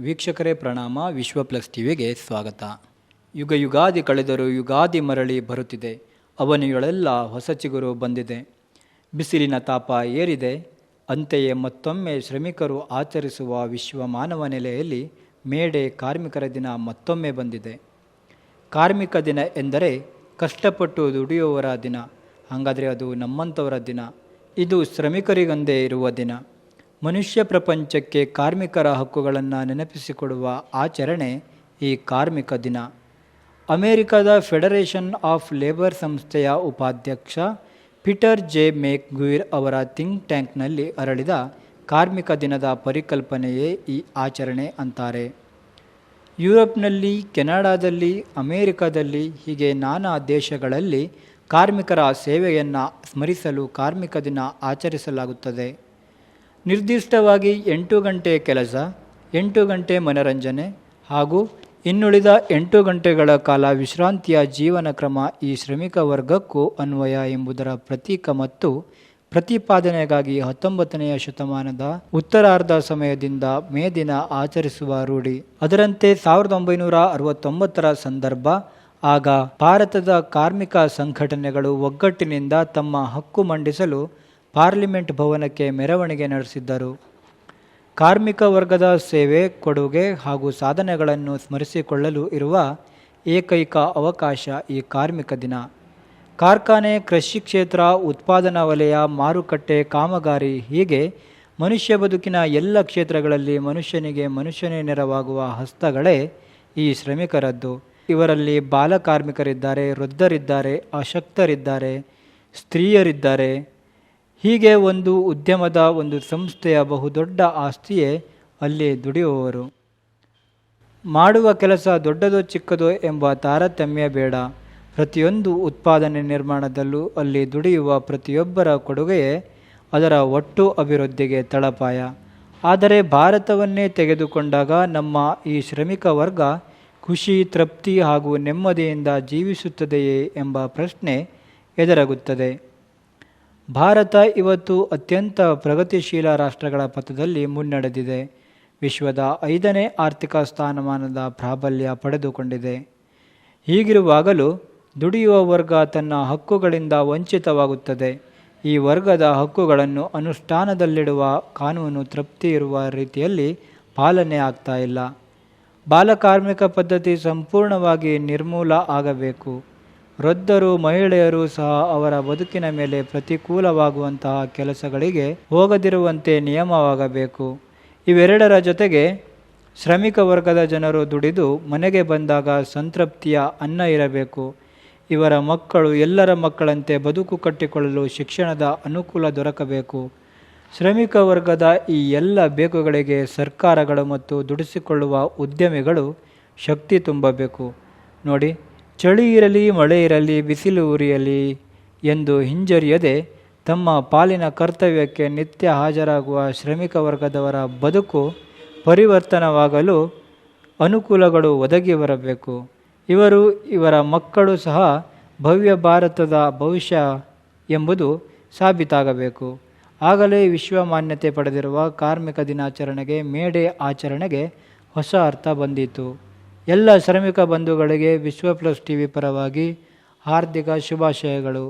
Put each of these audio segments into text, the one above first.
ವೀಕ್ಷಕರೇ ಪ್ರಣಾಮ, ವಿಶ್ವ ಪ್ಲಸ್ ಟಿವಿಗೆ ಸ್ವಾಗತ. ಯುಗ ಯುಗಾದಿ ಕಳೆದರೂ ಯುಗಾದಿ ಮರಳಿ ಬರುತ್ತಿದೆ. ಅವನಿಗಳೆಲ್ಲ ಹೊಸ ಚಿಗುರು ಬಂದಿದೆ. ಬಿಸಿಲಿನ ತಾಪ ಏರಿದೆ. ಅಂತೆಯೇ ಮತ್ತೊಮ್ಮೆ ಶ್ರಮಿಕರು ಆಚರಿಸುವ ವಿಶ್ವ ಮಾನವ ನೆಲೆಯಲ್ಲಿ ಮೇಡೆ ಕಾರ್ಮಿಕರ ದಿನ ಮತ್ತೊಮ್ಮೆ ಬಂದಿದೆ. ಕಾರ್ಮಿಕ ದಿನ ಎಂದರೆ ಕಷ್ಟಪಟ್ಟು ದುಡಿಯುವವರ ದಿನ. ಹಾಗಾದರೆ ಅದು ನಮ್ಮಂಥವರ ದಿನ. ಇದು ಶ್ರಮಿಕರಿಗೊಂದೇ ಇರುವ ದಿನ. ಮನುಷ್ಯ ಪ್ರಪಂಚಕ್ಕೆ ಕಾರ್ಮಿಕರ ಹಕ್ಕುಗಳನ್ನು ನೆನಪಿಸಿಕೊಡುವ ಆಚರಣೆ ಈ ಕಾರ್ಮಿಕ ದಿನ. ಅಮೆರಿಕದ ಫೆಡರೇಷನ್ ಆಫ್ ಲೇಬರ್ ಸಂಸ್ಥೆಯ ಉಪಾಧ್ಯಕ್ಷ ಪೀಟರ್ ಜೆ. ಮೇಕ್ ಗುಯಿರ್ ಅವರ ಥಿಂಕ್ ಟ್ಯಾಂಕ್ನಲ್ಲಿ ಅರಳಿದ ಕಾರ್ಮಿಕ ದಿನದ ಪರಿಕಲ್ಪನೆಯೇ ಈ ಆಚರಣೆ ಅಂತಾರೆ. ಯುರೋಪ್ನಲ್ಲಿ, ಕೆನಡಾದಲ್ಲಿ, ಅಮೇರಿಕಾದಲ್ಲಿ, ಹೀಗೆ ನಾನಾ ದೇಶಗಳಲ್ಲಿ ಕಾರ್ಮಿಕರ ಸೇವೆಯನ್ನು ಸ್ಮರಿಸಲು ಕಾರ್ಮಿಕ ದಿನ ಆಚರಿಸಲಾಗುತ್ತದೆ. ನಿರ್ದಿಷ್ಟವಾಗಿ ಎಂಟು ಗಂಟೆ ಕೆಲಸ, ಎಂಟು ಗಂಟೆ ಮನರಂಜನೆ ಹಾಗೂ ಇನ್ನುಳಿದ ಎಂಟು ಗಂಟೆಗಳ ಕಾಲ ವಿಶ್ರಾಂತಿಯ ಜೀವನ ಕ್ರಮ ಈ ಶ್ರಮಿಕ ವರ್ಗಕ್ಕೂ ಅನ್ವಯ ಎಂಬುದರ ಪ್ರತೀಕ ಮತ್ತು ಪ್ರತಿಪಾದನೆಗಾಗಿ ಹತ್ತೊಂಬತ್ತನೆಯ ಶತಮಾನದ ಉತ್ತರಾರ್ಧ ಸಮಯದಿಂದ ಮೇ ದಿನ ಆಚರಿಸುವ ರೂಢಿ. ಅದರಂತೆ ಸಾವಿರದ ಒಂಬೈನೂರ ಅರವತ್ತೊಂಬತ್ತರ ಸಂದರ್ಭ, ಆಗ ಭಾರತದ ಕಾರ್ಮಿಕ ಸಂಘಟನೆಗಳು ಒಗ್ಗಟ್ಟಿನಿಂದ ತಮ್ಮ ಹಕ್ಕು ಮಂಡಿಸಲು ಪಾರ್ಲಿಮೆಂಟ್ ಭವನಕ್ಕೆ ಮೆರವಣಿಗೆ ನಡೆಸಿದ್ದರು. ಕಾರ್ಮಿಕ ವರ್ಗದ ಸೇವೆ, ಕೊಡುಗೆ ಹಾಗೂ ಸಾಧನೆಗಳನ್ನು ಸ್ಮರಿಸಿಕೊಳ್ಳಲು ಇರುವ ಏಕೈಕ ಅವಕಾಶ ಈ ಕಾರ್ಮಿಕ ದಿನ. ಕಾರ್ಖಾನೆ, ಕೃಷಿ ಕ್ಷೇತ್ರ, ಉತ್ಪಾದನಾ ವಲಯ, ಮಾರುಕಟ್ಟೆ, ಕಾಮಗಾರಿ ಹೀಗೆ ಮನುಷ್ಯ ಬದುಕಿನ ಎಲ್ಲ ಕ್ಷೇತ್ರಗಳಲ್ಲಿ ಮನುಷ್ಯನಿಗೆ ಮನುಷ್ಯನೇ ನೆರವಾಗುವ ಹಸ್ತಗಳೇ ಈ ಶ್ರಮಿಕರದ್ದು. ಇವರಲ್ಲಿ ಬಾಲಕಾರ್ಮಿಕರಿದ್ದಾರೆ, ವೃದ್ಧರಿದ್ದಾರೆ, ಅಶಕ್ತರಿದ್ದಾರೆ, ಸ್ತ್ರೀಯರಿದ್ದಾರೆ. ಹೀಗೆ ಒಂದು ಉದ್ಯಮದ ಒಂದು ಸಂಸ್ಥೆಯ ಬಹುದೊಡ್ಡ ಆಸ್ತಿಯೇ ಅಲ್ಲಿ ದುಡಿಯುವವರು. ಮಾಡುವ ಕೆಲಸ ದೊಡ್ಡದೋ ಚಿಕ್ಕದೋ ಎಂಬ ತಾರತಮ್ಯ ಬೇಡ. ಪ್ರತಿಯೊಂದು ಉತ್ಪಾದನೆ ನಿರ್ಮಾಣದಲ್ಲೂ ಅಲ್ಲಿ ದುಡಿಯುವ ಪ್ರತಿಯೊಬ್ಬರ ಕೊಡುಗೆಯೇ ಅದರ ಒಟ್ಟು ಅಭಿವೃದ್ಧಿಗೆ ತಳಪಾಯ. ಆದರೆ ಭಾರತವನ್ನೇ ತೆಗೆದುಕೊಂಡಾಗ ನಮ್ಮ ಈ ಶ್ರಮಿಕ ವರ್ಗ ಖುಷಿ, ತೃಪ್ತಿ ಹಾಗೂ ನೆಮ್ಮದಿಯಿಂದ ಜೀವಿಸುತ್ತದೆಯೇ ಎಂಬ ಪ್ರಶ್ನೆ ಎದುರಾಗುತ್ತದೆ. ಭಾರತ ಇವತ್ತು ಅತ್ಯಂತ ಪ್ರಗತಿಶೀಲ ರಾಷ್ಟ್ರಗಳ ಪಥದಲ್ಲಿ ಮುನ್ನಡೆದಿದೆ. ವಿಶ್ವದ ಐದನೇ ಆರ್ಥಿಕ ಸ್ಥಾನಮಾನದ ಪ್ರಾಬಲ್ಯ ಪಡೆದುಕೊಂಡಿದೆ. ಹೀಗಿರುವಾಗಲೂ ದುಡಿಯುವ ವರ್ಗ ತನ್ನ ಹಕ್ಕುಗಳಿಂದ ವಂಚಿತವಾಗುತ್ತದೆ. ಈ ವರ್ಗದ ಹಕ್ಕುಗಳನ್ನು ಅನುಷ್ಠಾನದಲ್ಲಿಡುವ ಕಾನೂನು ತೃಪ್ತಿ ಇರುವ ರೀತಿಯಲ್ಲಿ ಪಾಲನೆ ಆಗ್ತಾ ಇಲ್ಲ. ಬಾಲಕಾರ್ಮಿಕ ಪದ್ಧತಿ ಸಂಪೂರ್ಣವಾಗಿ ನಿರ್ಮೂಲ ಆಗಬೇಕು. ವೃದ್ಧರು, ಮಹಿಳೆಯರು ಸಹ ಅವರ ಬದುಕಿನ ಮೇಲೆ ಪ್ರತಿಕೂಲವಾಗುವಂತಹ ಕೆಲಸಗಳಿಗೆ ಹೋಗದಿರುವಂತೆ ನಿಯಮವಾಗಬೇಕು. ಇವೆರಡರ ಜೊತೆಗೆ ಶ್ರಮಿಕ ವರ್ಗದ ಜನರು ದುಡಿದು ಮನೆಗೆ ಬಂದಾಗ ಸಂತೃಪ್ತಿಯ ಅನ್ನ ಇರಬೇಕು. ಇವರ ಮಕ್ಕಳು ಎಲ್ಲರ ಮಕ್ಕಳಂತೆ ಬದುಕು ಕಟ್ಟಿಕೊಳ್ಳಲು ಶಿಕ್ಷಣದ ಅನುಕೂಲ ದೊರಕಬೇಕು. ಶ್ರಮಿಕ ವರ್ಗದ ಈ ಎಲ್ಲ ಬೇಕುಗಳಿಗೆ ಸರ್ಕಾರಗಳು ಮತ್ತು ದುಡಿಸಿಕೊಳ್ಳುವ ಉದ್ಯಮಿಗಳು ಶಕ್ತಿ ತುಂಬಬೇಕು. ನೋಡಿ. ಚಳಿ ಇರಲಿ, ಮಳೆ ಇರಲಿ, ಬಿಸಿಲು ಉರಿಯಲಿ ಎಂದು ಹಿಂಜರಿಯದೆ ತಮ್ಮ ಪಾಲಿನ ಕರ್ತವ್ಯಕ್ಕೆ ನಿತ್ಯ ಹಾಜರಾಗುವ ಶ್ರಮಿಕ ವರ್ಗದವರ ಬದುಕು ಪರಿವರ್ತನವಾಗಲು ಅನುಕೂಲಗಳು ಒದಗಿ ಬರಬೇಕು. ಇವರು, ಇವರ ಮಕ್ಕಳು ಸಹ ಭವ್ಯ ಭಾರತದ ಭವಿಷ್ಯ ಎಂಬುದು ಸಾಬೀತಾಗಬೇಕು. ಆಗಲೇ ವಿಶ್ವ ಮಾನ್ಯತೆ ಪಡೆದಿರುವ ಕಾರ್ಮಿಕ ದಿನಾಚರಣೆಗೆ ಮೇಡೆ ಆಚರಣೆಗೆ ಹೊಸ ಅರ್ಥ ಬಂದಿತು. ಎಲ್ಲ ಶ್ರಮಿಕ ಬಂಧುಗಳಿಗೆ ವಿಶ್ವ ಪ್ಲಸ್ ಟಿ ವಿ ಪರವಾಗಿ ಹಾರ್ದಿಕ ಶುಭಾಶಯಗಳು.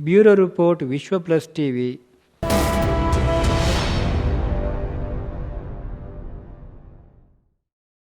Bureau report Vishwa plus T V